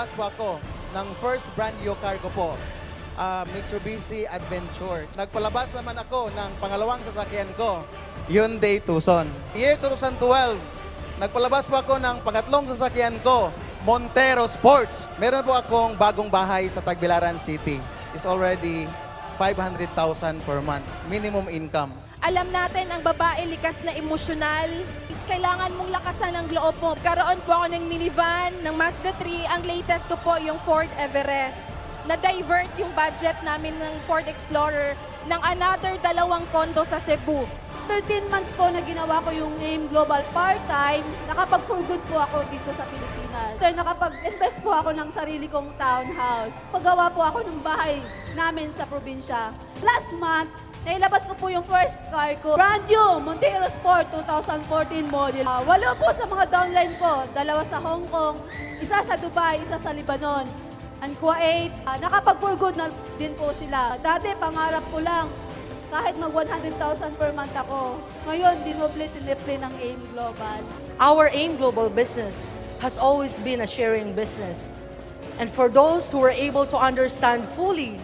nagpalabas po ako ng first brand new car ko po, ah, Mitsubishi Adventure. Nagpalabas naman ako ng pangalawang sasakyan ko, Hyundai Tucson. Year 2012, nagpalabas po ako ng pangatlong sasakyan ko, Montero Sports. Meron po akong bagong bahay sa Tagbilaran City. It's already 500,000 per month, minimum income. Alam natin ang babae likas na emosyonal. Is kailangan mong lakasan ang loob mo. Karoon po ako ng minivan, ng Mazda 3. Ang latest ko po yung Ford Everest. Na-divert yung budget namin ng Ford Explorer ng another dalawang kondo sa Cebu. 13 months po na ginawa ko yung AIM Global part-time, nakapag-for good po ako dito sa Pilipinas. Sir, nakapag-invest po ako ng sarili kong townhouse. Paggawa po ako ng bahay namin sa probinsya. Last month, nailabas ko po yung first car ko. Brand new, Montero Sport 2014 model. Ah, walo po sa mga downline ko. Dalawa sa Hong Kong, isa sa Dubai, isa sa Lebanon. And Kuwait, ah, nakapag-for na din po sila. Dati, pangarap ko lang, kahit mag 100,000 per month ako. Ngayon, dinoble-tiniple ng AIM Global. Our AIM Global business has always been a sharing business. And for those who are able to understand fully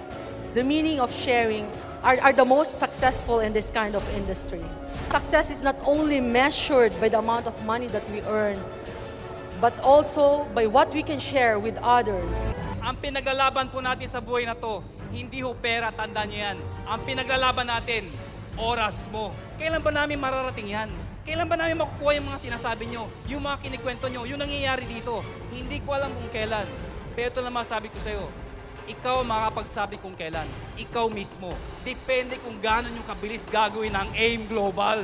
the meaning of sharing, are, are the most successful in this kind of industry. Success is not only measured by the amount of money that we earn, but also by what we can share with others. Ang pinaglalaban po natin sa buhay na to, hindi ho pera, tandaan niyo yan. Ang pinaglalaban natin, oras mo. Kailan ba namin mararating yan? Kailan ba namin makukuha yung mga sinasabi nyo, yung mga kinikwento nyo, yung nangyayari dito? Hindi ko alam kung kailan. Pero ito lang masabi ko sa'yo, ikaw ang makakapagsabi kung kailan. Ikaw mismo. Depende kung gaano yung kabilis gagawin ng AIM Global.